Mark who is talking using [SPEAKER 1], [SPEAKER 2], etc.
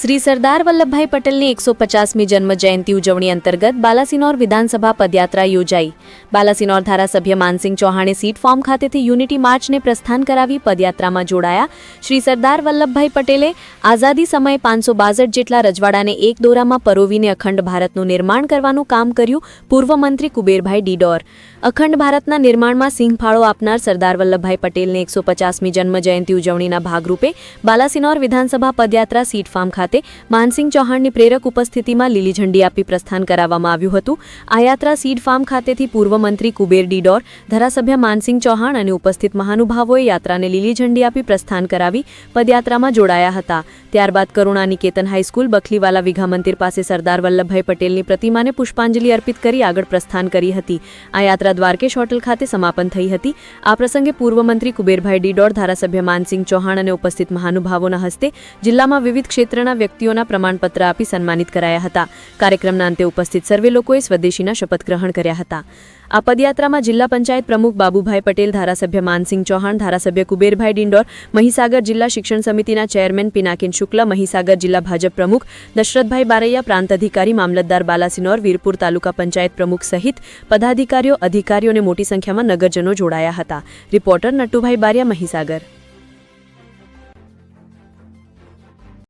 [SPEAKER 1] શ્રી સરદાર વલ્લભભાઈ પટેલની એકસો પચાસમી જન્મ જયંતિ ઉજવણી અંતર્ગત બાલાસિનોર વિધાનસભા પદયાત્રા યોજાઈ. બાલાસિનોર ધારાસભ્ય માનસિંહ ચૌહાણે સીટ ફોર્મ ખાતેથી યુનિટી માર્ચને પ્રસ્થાન કરાવી પદયાત્રામાં જોડાયા. શ્રી સરદાર વલ્લભભાઈ પટેલે આઝાદી સમયે પાંચસો બાસઠ જેટલા રજવાડાને એક દોરામાં પરોવીને અખંડ ભારતનું નિર્માણ કરવાનું કામ કર્યું પૂર્વ મંત્રી કુબેરભાઈ ડીડોર. અખંડ ભારતના નિર્માણમાં સિંહ ફાળો આપનાર સરદાર વલ્લભભાઈ પટેલની એકસો પચાસમી જન્મ જયંતિ ઉજવણીના ભાગરૂપે બાલાસિનોર વિધાનસભા પદયાત્રા સીટ ફાર્મ ખાતે માનસિંહ ચૌહાણની પ્રેરક ઉપસ્થિતિમાં લીલી ઝંડી આપી પ્રસ્થાન કરાવવામાં આવ્યું હતું. આ યાત્રા સીડ ફાર્મ ખાતેથી પૂર્વ મંત્રી કુબેર ડીડોર, ધારાસભ્ય માનસિંહ ચૌહાણ અને ઉપસ્થિત મહાનુભાવોએ યાત્રાને લીલી ઝંડી આપી પ્રસ્થાન કરાવી પદયાત્રામાં જોડાયા હતા. ત્યારબાદ કરુણા નિકેતન હાઈસ્કૂલ, બખલીવાલા વિઘા મંદિર પાસે સરદાર વલ્લભભાઈ પટેલની પ્રતિમાને પુષ્પાંજલિ અર્પિત કરી આગળ પ્રસ્થાન કરી હતી. આ યાત્રા દ્વારકેશ હોટલ ખાતે સમાપન થઈ હતી. આ પ્રસંગે પૂર્વ મંત્રી કુબેરભાઈ ડીડોર, ધારાસભ્ય માનસિંહ ચૌહાણ અને ઉપસ્થિત મહાનુભાવોના હસ્તે જિલ્લામાં વિવિધ ક્ષેત્રના વ્યક્તિઓના પ્રમાણપત્ર આપી સન્માનિત કરાયા હતા. કાર્યક્રમના અંતે ઉપસ્થિત સર્વે લોકોએ સ્વદેશીના શપથ ગ્રહણ કર્યા હતા. આ પદયાત્રામાં જિલ્લા પંચાયત પ્રમુખ બાબુભાઈ પટેલ, ધારાસભ્ય માનસિંહ ચૌહાણ, ધારાસભ્ય કુબેરભાઈ ડિંડોર, મહીસાગર જિલ્લા શિક્ષણ સમિતિના ચેરમેન પિનાકિન શુક્લ, મહીસાગર જિલ્લા ભાજપ પ્રમુખ દશરથભાઈ બારૈયા, પ્રાંત અધિકારી મામલતદાર બાલાસિનોર, વીરપુર તાલુકા પંચાયત પ્રમુખ સહિત પદાધિકારીઓ, અધિકારીઓ અને મોટી સંખ્યામાં નગરજનો જોડાયા હતા. રિપોર્ટર નટુભાઈ બારિયા, મહીસાગર.